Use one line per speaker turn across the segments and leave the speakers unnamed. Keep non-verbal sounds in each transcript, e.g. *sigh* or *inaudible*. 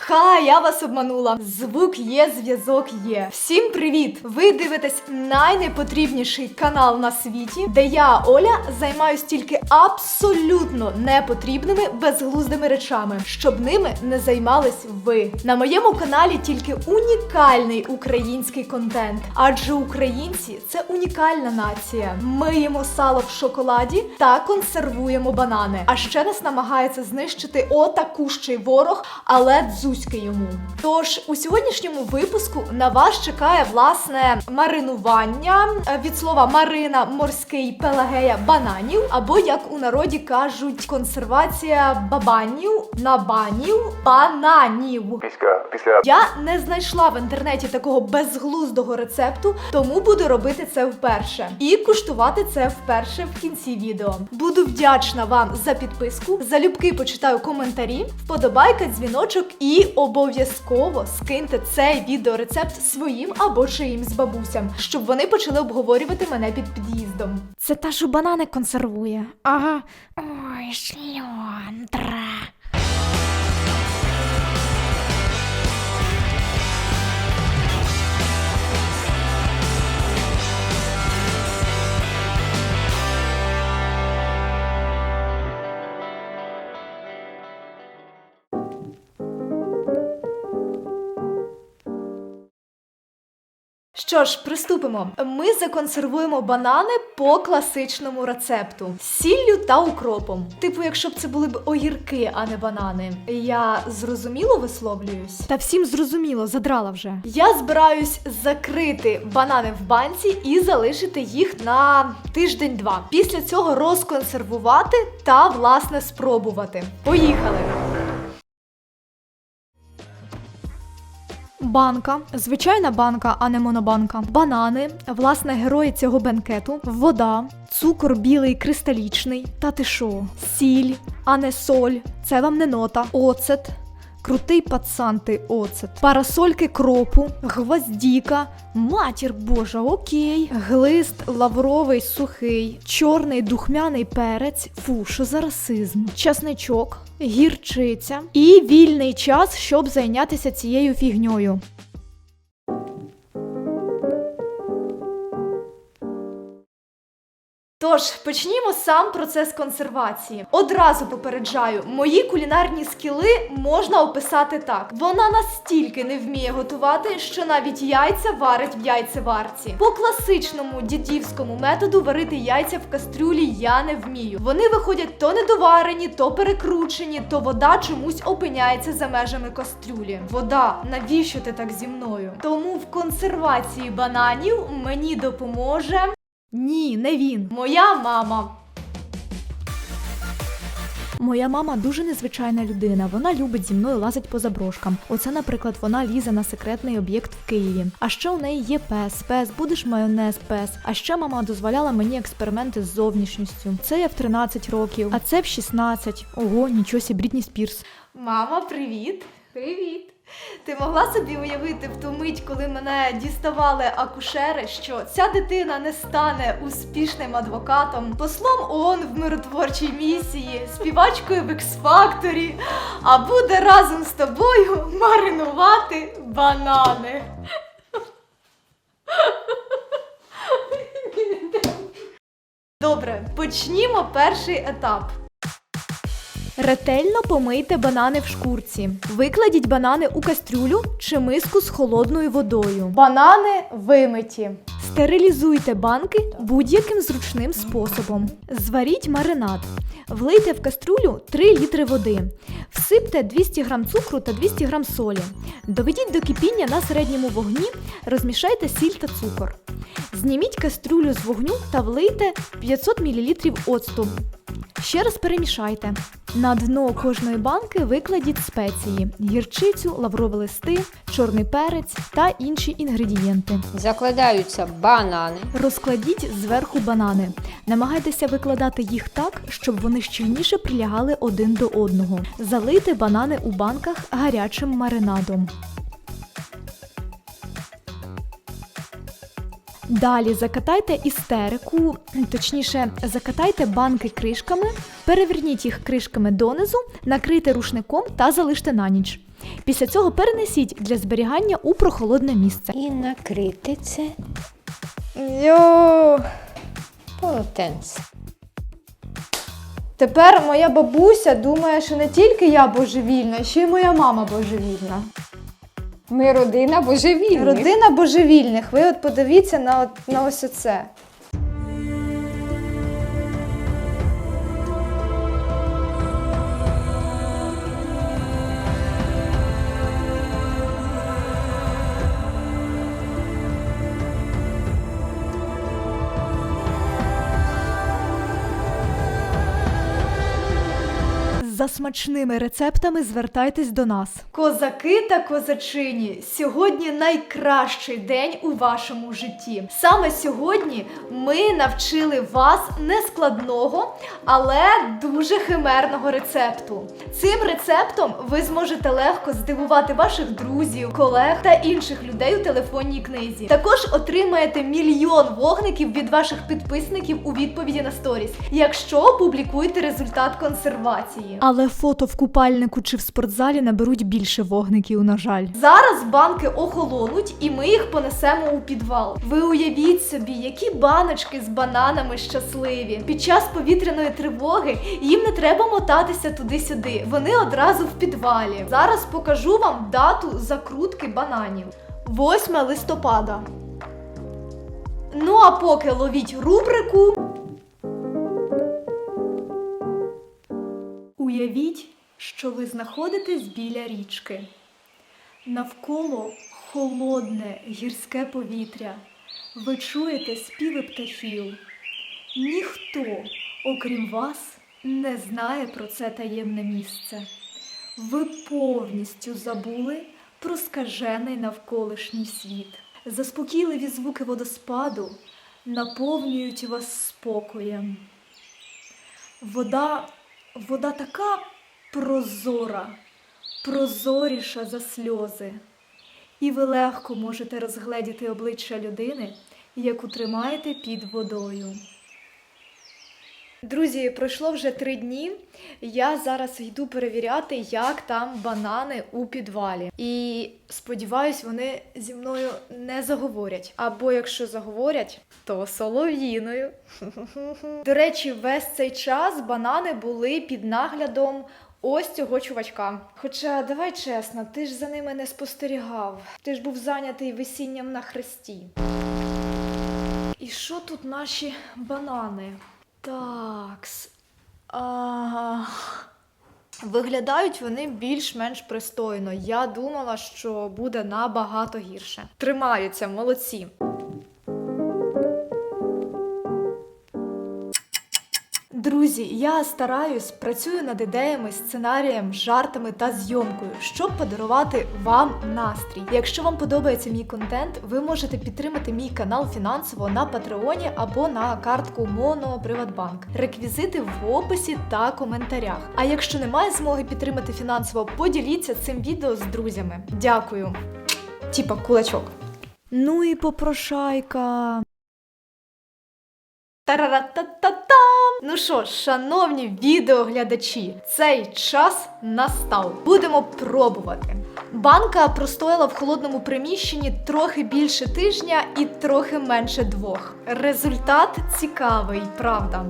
Ха, я вас обманула. Звук є, зв'язок є. Всім привіт! Ви дивитесь найнепотрібніший канал на світі, де я, Оля, займаюсь тільки абсолютно непотрібними безглуздими речами, щоб ними не займались ви. На моєму каналі тільки унікальний український контент, адже українці це унікальна нація. Ми їмо сало в шоколаді та консервуємо банани. А ще нас намагається знищити отакущий ворог, але дзузьки йому. Тож у сьогоднішньому випуску на вас чекає власне маринування е, від слова Марина, морський пелагея бананів, або як у народі кажуть, консервація бабанів, набанів, бананів.
Після
Я не знайшла в інтернеті такого безглуздого рецепту, тому буду робити це вперше. І куштувати це вперше в кінці відео. Буду вдячна вам за підписку. Залюбки почитаю коментарі, вподобайка, дзвіночок і обов'язково скиньте цей відеорецепт своїм або чиїмсь бабусям, щоб вони почали обговорювати мене під під'їздом. Це та, що банани консервує. Ага. Ой, шльондра. Що ж, приступимо. Ми законсервуємо банани по класичному рецепту сіллю та укропом. Типу, якщо б це були б огірки, а не банани. Я зрозуміло висловлююсь? Та всім зрозуміло, задрала вже. Я збираюсь закрити банани в банці і залишити їх на тиждень-два. Після цього розконсервувати та власне спробувати. Поїхали! Банка, звичайна банка, а не монобанка. Банани, власне, герої цього бенкету, вода, цукор білий кристалічний. Та ти що? Сіль, а не соль. Це вам не нота. Оцет. Крутий пацан ти оцет. Парасольки кропу, гвоздіка, матір божа, окей. Глист лавровий сухий, чорний духмяний перець. Фу, що за расизм? Часничок, гірчиця і вільний час, щоб зайнятися цією фігньою. Тож почнімо сам процес консервації. Одразу попереджаю, мої кулінарні скіли можна описати так: вона настільки не вміє готувати, що навіть яйця варить в яйцеварці. По класичному дідівському методу варити яйця в кастрюлі я не вмію. Вони виходять то недоварені, то перекручені, то вода чомусь опиняється за межами кастрюлі. Вода, навіщо ти так зі мною? Тому в консервації бананів мені допоможе. Ні, не він. Моя мама. Моя мама дуже незвичайна людина. Вона любить зі мною лазить по заброшкам. Оце, наприклад, вона лізе на секретний об'єкт в Києві. А ще у неї є пес, пес, будеш майонез, пес. А ще мама дозволяла мені експерименти з зовнішністю. Це я в 13 років, а це в 16. Ого, нічого сі, Брітні Спірс. Мама, привіт. Привіт. Ти могла собі уявити в ту мить, коли мене діставали акушери, що ця дитина не стане успішним адвокатом, послом ООН в миротворчій місії, співачкою в X-Factor, а буде разом з тобою маринувати банани. Добре, почнімо перший етап. Ретельно помийте банани в шкурці. Викладіть банани у кастрюлю чи миску з холодною водою. Банани вимиті. Стерилізуйте банки будь-яким зручним способом. Зваріть маринад. Влийте в кастрюлю 3 літри води. Всипте 200 г цукру та 200 г солі. Доведіть до кипіння на середньому вогні, розмішайте сіль та цукор. Зніміть кастрюлю з вогню та влийте 500 мл оцту. Ще раз перемішайте. На дно кожної банки викладіть спеції: гірчицю, лаврові листи, чорний перець та інші інгредієнти.
Закладаються банани,
Розкладіть зверху банани. Намагайтеся викладати їх так, щоб вони щільніше прилягали один до одного. Залийте банани у банках гарячим маринадом. Далі закатайте істерику, точніше, закатайте банки кришками, переверніть їх кришками донизу, накрийте рушником та залиште на ніч. Після цього перенесіть для зберігання у прохолодне місце.
І накрити це
Йо!
полотенце.
Тепер моя бабуся думає, що не тільки я божевільна, ще й моя мама божевільна.
Ми родина божевільних.
Родина божевільних. Ви от подивіться на, на ось оце. За смачними рецептами звертайтесь до нас. Козаки та козачині, сьогодні найкращий день у вашому житті. Саме сьогодні ми навчили вас нескладного, але дуже химерного рецепту. Цим рецептом ви зможете легко здивувати ваших друзів, колег та інших людей у телефонній книзі. Також отримаєте мільйон вогників від ваших підписників у відповіді на сторіс, якщо публікуєте результат консервації. Але фото в купальнику чи в спортзалі наберуть більше вогників, на жаль. Зараз банки охолонуть, і ми їх понесемо у підвал. Ви уявіть собі, які баночки з бананами щасливі. Під час повітряної тривоги їм не треба мотатися туди-сюди. Вони одразу в підвалі. Зараз покажу вам дату закрутки бананів. 8 листопада. Ну а поки ловіть рубрику. Уявіть, що ви знаходитесь біля річки. Навколо холодне гірське повітря. Ви чуєте співи птахів. Ніхто, окрім вас, не знає про це таємне місце. Ви повністю забули про скажений навколишній світ. Заспокійливі звуки водоспаду наповнюють вас спокоєм. Вода, вода така прозора, прозоріша за сльози. І ви легко можете розгледіти обличчя людини, яку тримаєте під водою. Друзі, пройшло вже три дні. Я зараз йду перевіряти, як там банани у підвалі. І сподіваюсь, вони зі мною не заговорять. Або якщо заговорять, то солов'їною. *laughs* До речі, весь цей час банани були під наглядом ось цього чувачка. Хоча, давай чесно, ти ж за ними не спостерігав. Ти ж був зайнятий весінням на хресті. І що тут наші банани? Такс. Ага. Виглядають вони більш-менш пристойно. Я думала, що буде набагато гірше. Тримаються, молодці. Друзі, я стараюсь, працюю над ідеями, сценарієм, жартами та зйомкою, щоб подарувати вам настрій. Якщо вам подобається мій контент, ви можете підтримати мій канал фінансово на Патреоні або на картку Приватбанк. Реквізити в описі та коментарях. А якщо немає змоги підтримати фінансово, поділіться цим відео з друзями. Дякую. Типа кулачок. Ну і попрошайка. Тараратататам! Ну що шановні відеоглядачі, цей час настав. Будемо пробувати. Банка простояла в холодному приміщенні трохи більше тижня і трохи менше двох. Результат цікавий, правда.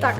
Так,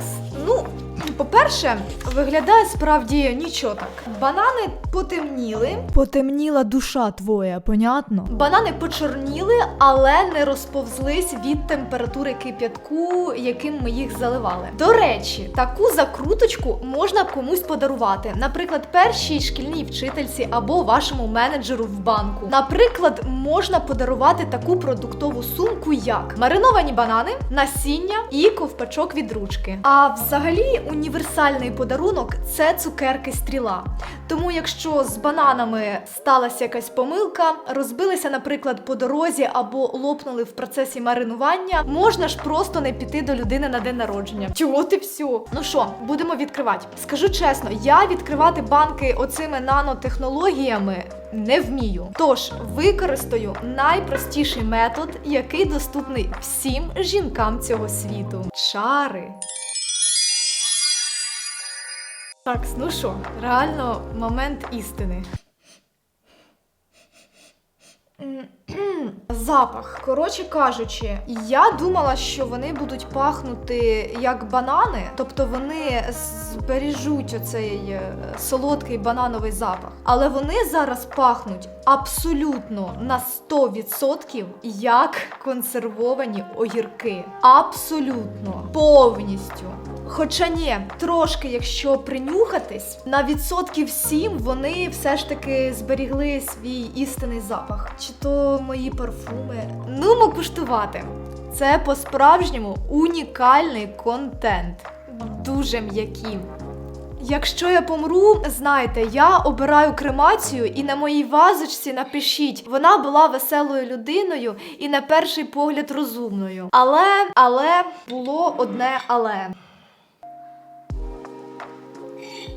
по-перше, виглядає справді нічого так. Банани потемніли. Потемніла душа твоя, понятно? Банани почорніли, але не розповзлись від температури кип'ятку, яким ми їх заливали. До речі, таку закруточку можна комусь подарувати. Наприклад, першій шкільній вчительці або вашому менеджеру в банку. Наприклад, можна подарувати таку продуктову сумку, як мариновані банани, насіння і ковпачок від ручки. А взагалі універсальний подарунок це цукерки стріла. Тому, якщо з бананами сталася якась помилка, розбилися, наприклад, по дорозі або лопнули в процесі маринування, можна ж просто не піти до людини на день народження. Чого ти все? Ну що, будемо відкривати. Скажу чесно, я відкривати банки оцими нанотехнологіями не вмію. Тож використаю найпростіший метод, який доступний всім жінкам цього світу. Чари. Так, ну що, реально момент істини. Запах. Коротше кажучи, я думала, що вони будуть пахнути як банани, тобто вони збережуть оцей е, солодкий банановий запах. Але вони зараз пахнуть абсолютно на 100% як консервовані огірки. Абсолютно повністю. Хоча ні, трошки, якщо принюхатись, на відсотків 7 вони все ж таки зберігли свій істинний запах. Чи то мої парфуми? Ну, ми куштувати. Це по-справжньому унікальний контент. Дуже м'які. Якщо я помру, знайте, я обираю кремацію, і на моїй вазочці напишіть, вона була веселою людиною і на перший погляд розумною. Але, але було одне але.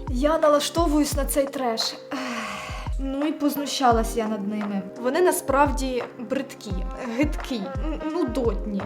Я налаштовуюсь на цей треш. Ну і познущалась я над ними. Вони насправді бридкі, гидкі, нудотні.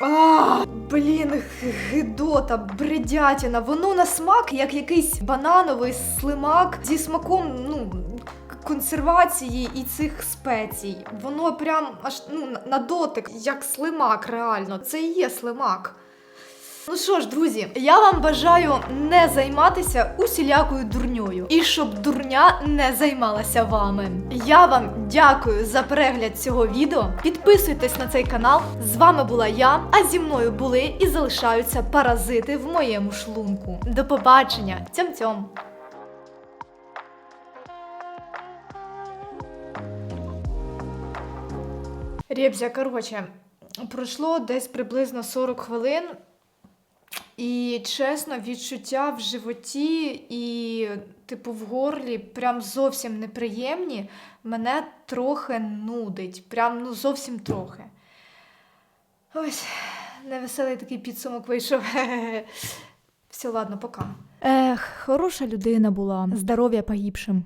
А, блін, гидота, бредятіна. Воно на смак, як якийсь банановий слимак зі смаком, ну. Консервації і цих спецій. Воно прям аж ну, на- дотик, як слимак, реально. Це і є слимак. Ну що ж, друзі, я вам бажаю не займатися усілякою дурньою і щоб дурня не займалася вами. Я вам дякую за перегляд цього відео. Підписуйтесь на цей канал. З вами була я, а зі мною були і залишаються паразити в моєму шлунку. До побачення! Цьом-цьом! Рєбзя, коротше, пройшло десь приблизно 40 хвилин. І чесно, відчуття в животі і, типу, в горлі прям зовсім неприємні. Мене трохи нудить. Прям ну зовсім трохи. Ось, невеселий такий підсумок вийшов. *laughs* Все, ладно, пока. Ех, хороша людина була. Здоров'я погибшим.